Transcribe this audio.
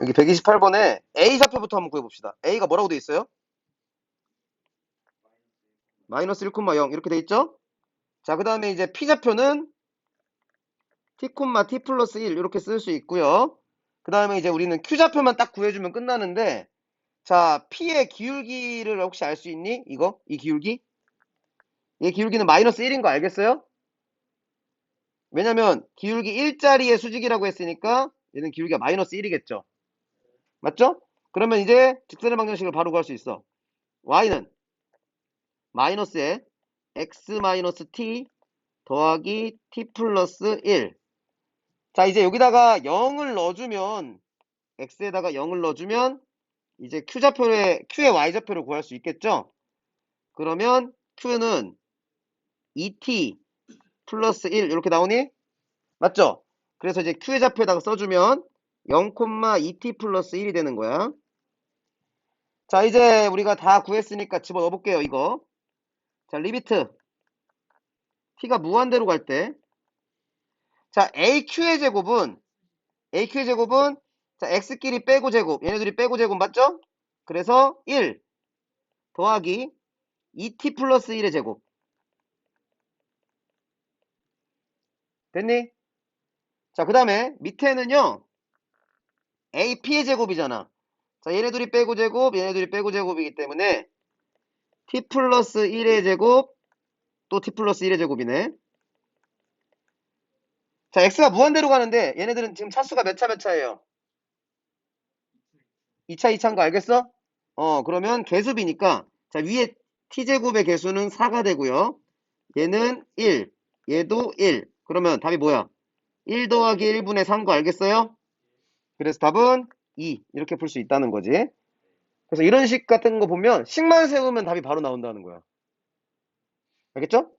여기 128번에 A 좌표부터 한번 구해봅시다. A가 뭐라고 돼 있어요? 마이너스 1,0 이렇게 돼 있죠? 자, 그 다음에 이제 P 좌표는 T, T 플러스 1 이렇게 쓸 수 있고요. 그 다음에 이제 우리는 Q 좌표만 딱 구해주면 끝나는데 자, P의 기울기를 혹시 알 수 있니? 이거? 이 기울기? 이 기울기는 마이너스 1인 거 알겠어요? 왜냐면 기울기 1자리의 수직이라고 했으니까 얘는 기울기가 마이너스 1이겠죠. 맞죠? 그러면 이제 직선의 방정식을 바로 구할 수 있어. y는 마이너스에 x 마이너스 t 더하기 t 플러스 1. 자, 이제 여기다가 0을 넣어주면 x에다가 0을 넣어주면 이제 q 좌표의 q의 y 좌표를 구할 수 있겠죠? 그러면 q는 2t 플러스 1 이렇게 나오니? 맞죠? 그래서 이제 q의 좌표에다가 써주면 0,2t 플러스 1이 되는 거야. 자, 이제 우리가 다 구했으니까 집어넣어 볼게요, 이거. 자, 리미트. t가 무한대로 갈 때. 자, aq의 제곱은, aq의 제곱은, 자, x끼리 빼고 제곱, 얘네들이 빼고 제곱 맞죠? 그래서 1 더하기 2t 플러스 1의 제곱. 됐니? 자, 그 다음에 밑에는요, AP의 제곱이잖아. 자, 얘네들이 빼고 제곱, 얘네들이 빼고 제곱이기 때문에 T 플러스 1의 제곱, 또 T 플러스 1의 제곱이네. 자, X가 무한대로 가는데 얘네들은 지금 차수가 몇 차 몇 차예요? 2차 2차인 거 알겠어? 어, 그러면 개수비니까 자, 위에 T제곱의 개수는 4가 되고요. 얘는 1, 얘도 1. 그러면 답이 뭐야? 1 더하기 1분의 3거 알겠어요? 그래서 답은 2 이렇게 풀 수 있다는 거지. 그래서 이런 식 같은 거 보면 식만 세우면 답이 바로 나온다는 거야. 알겠죠?